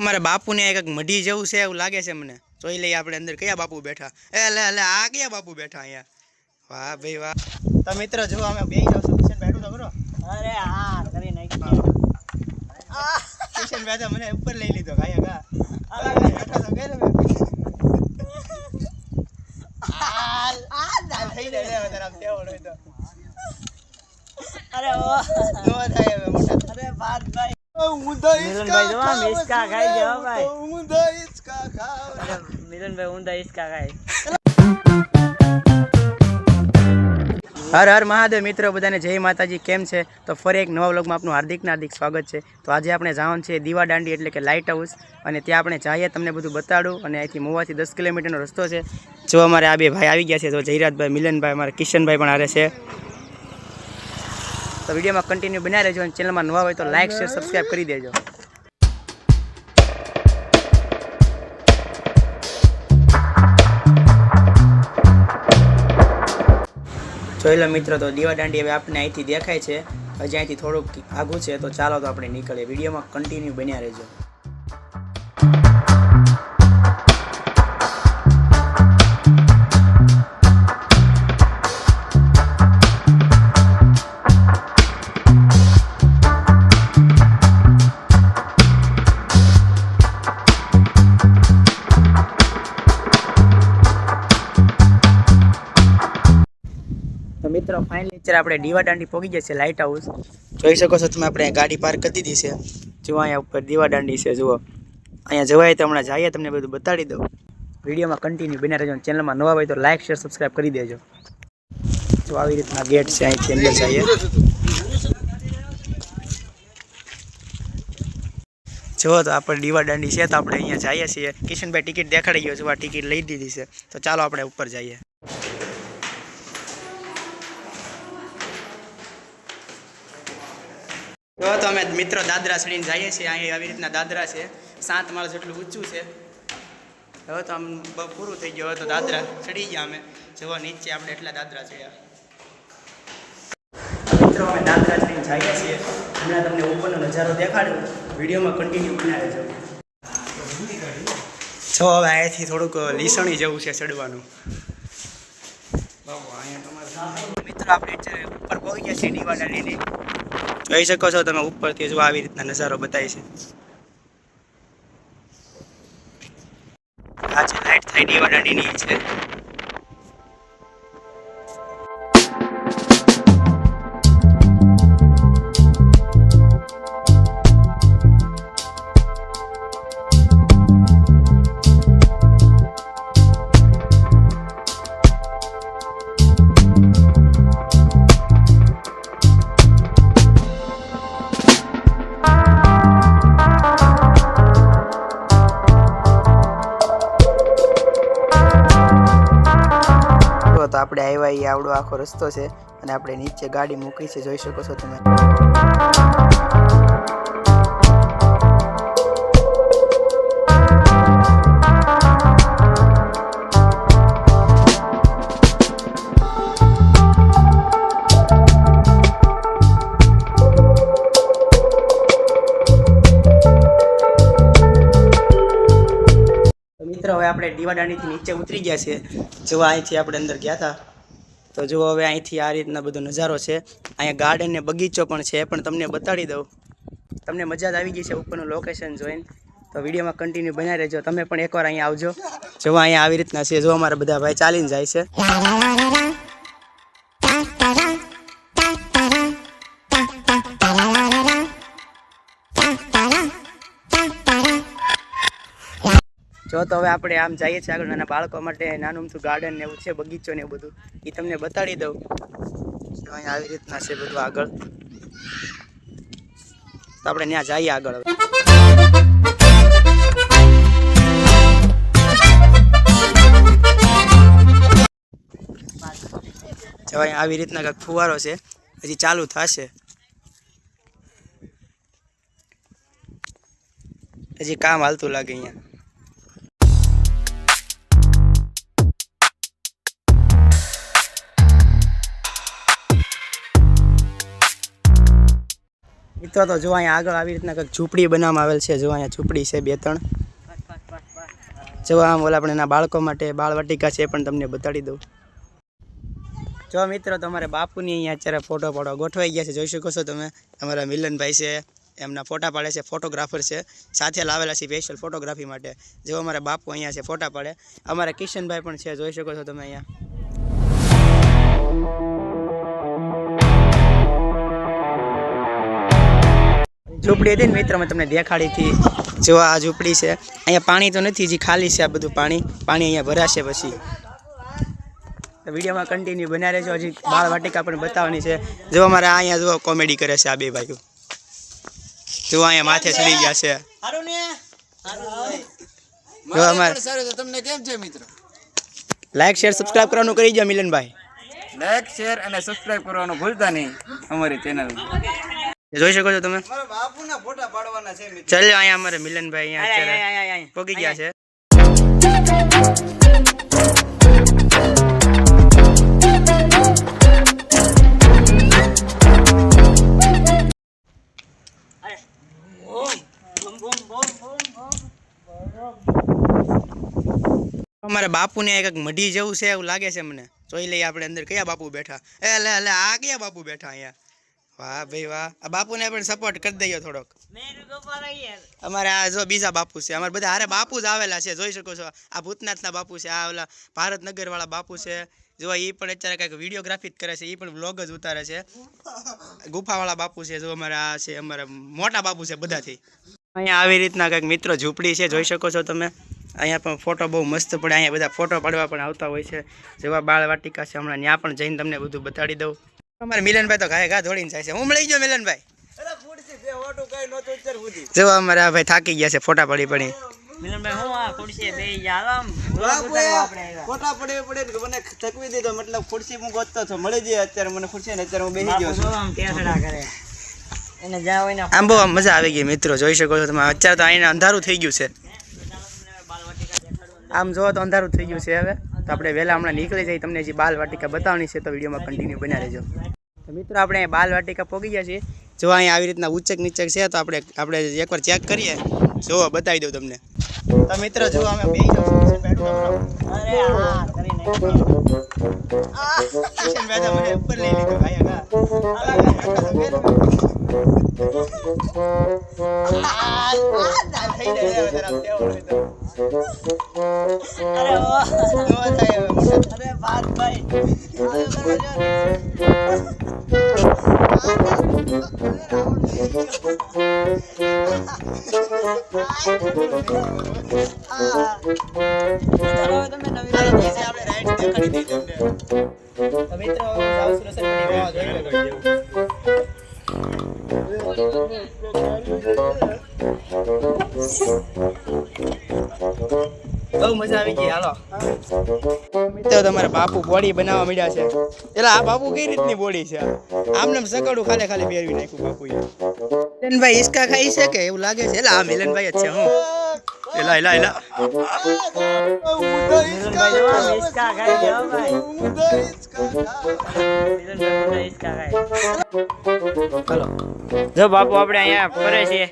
અમારે બાપુને કંઈક મઢી જેવું છે એવું લાગે છે મને. જોઈ લઈએ આપણે અંદર કયા બાપુ બેઠા. એ, લે લે, આ કયા બાપુ બેઠા અહીંયા? વાહ ભાઈ, વાહ. તો મિત્રો, જો અમે બે જાવ છું બેઠું તો કરો અરે હા કરી નાખ્યો કિશન બેઠા મને ઉપર લઈ લીધો કાયા કા અરે બેઠા તો ગયો હાલ. હાલ થઈ જાય હવે તારા હોય તો. અરે ઓ. નો થાય હવે મોટા. અરે ભાઈ. ખાઈ ભાઈ. મિલનભાઈ ઊંધા હિસકા ખાય. હર હર મહાદેવ મિત્રો, બધાને જય માતાજી, કેમ છે? તો ફરી એક નવા વ્લોગમાં આપનું હાર્દિક હાર્દિક સ્વાગત છે. તો આજે આપણે જવાનું છે દીવા દાંડી એટલે કે લાઇટ હાઉસ અને ત્યાં આપણે જઈએ, તમને બધું બતાડું, અને અહીંથી મોવાથી દસ કિલોમીટરનો રસ્તો છે. જો અમારે આ બે ભાઈ આવી ગયા છે, તો જયરાજભાઈ, મિલનભાઈ, અમારા કિશનભાઈ પણ હારે છે. તો વિડીયોમાં કન્ટિન્યુ બનાવી રહેજો, અને ચેનલમાં નવા હોય તો લાઇક શેર સબસ્ક્રાઈબ કરી દેજો. જોઈ લો મિત્રો, તો દીવા દાંડી હવે આપણે અહીંથી દેખાય છે. હજી અહીંથી થોડુંક આઘું છે, તો ચાલો તો આપણે નીકળીએ. વિડીયોમાં કન્ટિન્યુ બન્યા રહેજો. અત્યારે આપણે દીવા દાંડી પહોંચી ગયા છે લાઇટ હાઉસ જોઈ શકો છો તમે આપણે ગાડી પાર્ક કરી દીધી છે. જુઓ અહીંયા ઉપર દીવા દાંડી છે જુઓ. અહીંયા જવાય તો હમણાં જઈએ તમને બધું બતાડી દઉં. વિડીયોમાં કન્ટિન્યુ બન્યા રહેજો ચેનલમાં નવા હોય તો લાઇક શેર સબસ્ક્રાઈબ કરી દેજો. તો આવી રીતના ગેટ છે અહીંથી અંદર જઈએ. જુઓ તો આપણે દીવા દાંડી છે તો આપણે અહીંયા જઈએ છીએ. કિશનભાઈ ટિકિટ દેખાડી ગયો છે આ ટિકિટ લઈ દીધી છે. તો ચાલો આપણે ઉપર જઈએ. તો તો અમે મિત્રો દાદરા ચડીને જઈએ છીએ. અહીં આવી રીતના દાદરા છે. સાત માળ જેટલું ઊંચું છે. હવે તો આમ પૂરું થઈ ગયું. હવે તો દાદરા ચડી ગયા અમે. જવા નીચે આપણે એટલા દાદરા ચડ્યા મિત્રો, અમે દાદરા ચડીને જઈએ છીએ. હમણાં તમને ઉપરનો નજારો દેખાડ્યો વિડીયોમાં કન્ટિન્યુ બનાવે છે જો હવે અહીંયાથી થોડુંક લીસણી જેવું છે ચડવાનું. મિત્રો, આપણે ઉપર પહોંચી ગયા છીએ દાંડીની જોઈ શકો છો તમે ઉપરથી જો આવી રીતના નજારો બતાવી છે. આ છે થઈ દીવા છે આપણે આવ્યા એ આવડો આખો રસ્તો છે. અને આપણે નીચે ગાડી મૂકી છે, જોઈ શકો છો તમે. મિત્રો, હવે આપણે દીવાદાંડીથી નીચે ઉતરી ગયા છે જો અહીંથી આપણે અંદર ગયા હતા. તો જુઓ, હવે અહીંથી આ રીતના બધો નજારો છે. અહીંયા ગાર્ડન ને બગીચો પણ છે, પણ તમને બતાડી દઉં. તમને મજા જ આવી ગઈ છે ઉપરનું લોકેશન જોઈને. તો વિડીયોમાં કન્ટિન્યુ બનાવી રહેજો. તમે પણ એકવાર અહીંયા આવજો. જો અહીંયા આવી રીતના છે. જો અમારા બધા ભાઈ ચાલીને જાય છે. જો તો હવે આપણે આમ જઈએ છીએ આગળ નાના બાળકો માટે, નાનું અમથું ગાર્ડન ને એવું છે, બગીચો ને એવું બધું. એ તમને બતાડી દઉં. અહીંયા આવી રીતના છે બધું આગળ. તો આપણે ત્યાં જઈએ આગળ જવાય આવી રીતના કંઈક ફુવારો છે. હજી ચાલુ થશે. હજી કામ હાલતું લાગે અહીંયા. મિત્રો તો જો અહીંયા આગળ આવી રીતના કંઈક ઝૂંપડી બનાવવામાં આવેલ છે. જો અહીંયા ઝૂંપડી છે બે ત્રણ. જો આમ ઓલા આપણે એના બાળકો માટે બાળવાટિકા છે એ પણ તમને બતાડી દઉં. જો મિત્રો, તમારે બાપુની અહીંયા અત્યારે ફોટો પાડો ગોઠવાઈ ગયા છે. જોઈ શકો છો તમે. અમારા મિલનભાઈ છે, એમના ફોટા પાડે છે ફોટોગ્રાફર છે. સાથે લાવેલા છે સ્પેશિયલ ફોટોગ્રાફી માટે. જો અમારા બાપુ અહીંયા છે, ફોટા પાડે. અમારા કિશનભાઈ પણ છે, જોઈ શકો છો તમે અહીંયા. ઝૂંપડી હતી ને મિત્રો મેં તમને દેખાડી હતી. જો આ ઝૂંપડી છે. અહીંયા પાણી તો નથી જે ખાલી છે આ બધું પાણી. પાણી અહીંયા ભરાશે પછી. વિડીયોમાં કન્ટિન્યુ બના રહેજો. હજી બાળ વાટિકા પણ બતાવવાની છે. જો અમારે આ અહીંયા જો કોમેડી કરે છે આ બે ભાઈઓ. જો અહીંયા માથે ચડી ગયા છે. જો અમારે તમને કેમ છે મિત્રો? લાઈક શેર સબસ્ક્રાઇબ કરવાનું કરી દો મિલનભાઈ. લાઈક શેર અને સબસ્ક્રાઇબ કરવાનું ભૂલતા નહીં અમારી ચેનલ જોઈ શકો છો તમે. મારા બાપુના ફોટા પાડવાના છે મિત્રો. ચાલો અહીંયા અમારે મિલનભાઈ અહીંયા આય, આય, અત્યારે આય, આય, આય. પોગી ગયા છે અરે ઓમ બૂમ બૂમ બૂમ બૂમ બૂમ અમારે બાપુને એક મઢી જેવું છે એવું લાગે છે મને. જોઈ લઈએ આપણે અંદર કયા બાપુ બેઠા. એ લે લે આ કયા બાપુ બેઠા અહીંયા? વાહ ભાઈ વાહ. આ બાપુને પણ સપોર્ટ કરી દઈએ થોડોક. અમારે આ જો બીજા બાપુ છે. અમારે બધા હારે બાપુ જ આવેલા છે. જોઈ શકો છો. આ ભૂતનાથના બાપુ છે. આ ઓલા ભારતનગર વાળા બાપુ છે. જો એ પણ અત્યારે કંઈક વિડીયોગ્રાફી જ કરે છે. એ પણ વ્લોગ જ ઉતારે છે. ગુફાવાળા બાપુ છે. જો અમારે આ છે અમારા મોટા બાપુ છે બધાથી. અહીંયા આવી રીતના કંઈક મિત્રો ઝૂંપડી છે. જોઈ શકો છો તમે. અહીંયા પણ ફોટો બહુ મસ્ત પડે. અહીંયા બધા ફોટો પાડવા પણ આવતા હોય છે. જેવા બાળ વાટિકા છે હમણાં. ત્યાં પણ જઈને તમને બધું બતાડી દઉં. અમારે મિલનભાઈ તો ઘાય ઘા ધોડીને જાય છે. હું મળી ગયો મિલનભાઈ. જો અમારે આ ભાઈ થાકી ગયા છે ફોટા પડી પડી. મિલનભાઈ હું આ. ફોટા પડે પડે મને થકવી દીધો. મતલબ ખુરશી હું ગોતતો મળી જાય અત્યારે મને ખુરશી ને અત્યારે હું બેસી ગયો છું. આમ ટેસડા કરે. એને જ્યાં હોય ને આમ બહુ આમ મજા આવી ગઈ મિત્રો જોઈ શકો છો તમે. અત્યારે તો અહીંયા અંધારું થઈ ગયું છે. આમ જોવો તો અંધારું થઈ ગયું છે હવે. તો આપણે વહેલા હમણાં નીકળી જઈએ તમને જે બાલ વાટિકા બતાવવાની છે તો વિડીયોમાં કન્ટિન્યુ બના રહેજો તો મિત્રો આપણે બાલ વાટિકા પોગી ગયા છીએ જો અહીંયા આવી રીતના ઉચ્ચક નીચક છે તો આપણે આપણે એકવાર ચેક કરીએ જો બતાવી દઉં તમને તો મિત્રો જો અમે બે અરે હા કરી નાખ્યો મને ઉપર લઈ લીધો ભાઈ આગા. મિત્રો જાઉં છું રસલપટ્ટી વાવા જોઈ લો. બહુ મજા આવી ગઈ, હાલો. તો તમારા બાપુ બોડી બનાવવા મળ્યા છે. એટલે આ બાપુ કઈ રીતની બોડી છે? આમને સકડું ખાલી ખાલી પહેરવી નાખ્યું બાપુ મિલનભાઈ ઈસકા ખાઈ છે કે એવું લાગે છે? એટલે આ મિલનભાઈ જ છે, હું. એલા એલા એલા જો બાપુ આપણે અહીંયા ફરે છે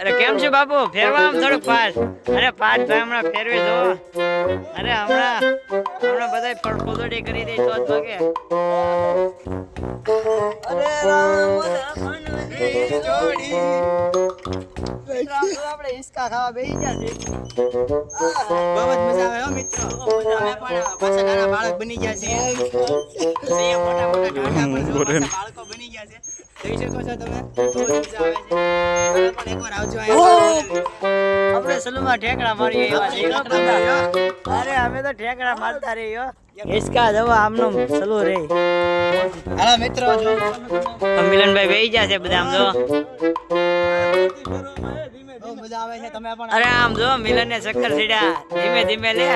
અરે કેમ છે બાપુ? ફેરવા આમ થોડુંક પાસ અરે પાસ ભાઈ હમણાં ફેરવી દો. અરે હમણાં હમણાં બધા પડપોદડી કરી દે તો જ આપણે હિંચકા ખાવા બેસી ગયા છે બહુ જ મજા આવે હો મિત્રો. અમે પણ પાછા નાના બાળક બની ગયા છીએ. છીએ મોટા મોટા ઢાંઢા પર બાળકો બની ગયા છે. જોઈ શકો છો તમે બહુ જ મજા આવે છે. પણ એકવાર આવજો આપણે સલુમાં ઠેકડા મારીએ છે. અરે અમે તો ઠેકડા મારતા રહી હો. હિંચકા જવા આમનું સલુ રે હાલો મિત્રો જો. મિલનભાઈ બેહી ગયા છે બધા આમ જો. અરે આમ જો મિલન ને ચક્કર ચડ્યા. ધીમે ધીમે લે.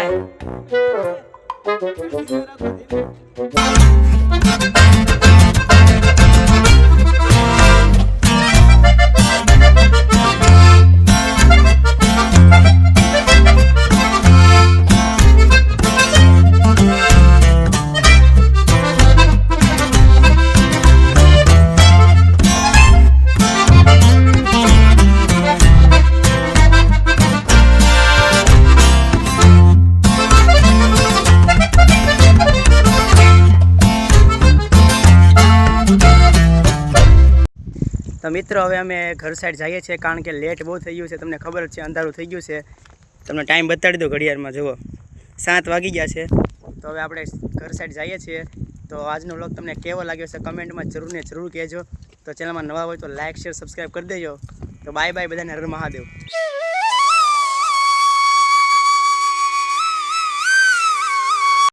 મિત્રો, હવે અમે ઘર સાઈડ જઈએ છીએ કારણ કે લેટ બહુ થઈ ગયું છે. તમને ખબર છે, અંધારું થઈ ગયું છે. તમને ટાઈમ બતાડી દો ઘડિયાળમાં, જુઓ. સાત વાગી ગયા છે. તો હવે આપણે ઘર સાઈડ જઈએ છીએ. તો આજનો વ્લોગ તમને કેવો લાગ્યો છે કમેન્ટમાં જરૂર ને જરૂર કહેજો. તો ચેનલમાં નવા હોય તો લાઇક શેર સબસ્ક્રાઈબ કરી દેજો. તો બાય બાય બધાને, હર મહાદેવ.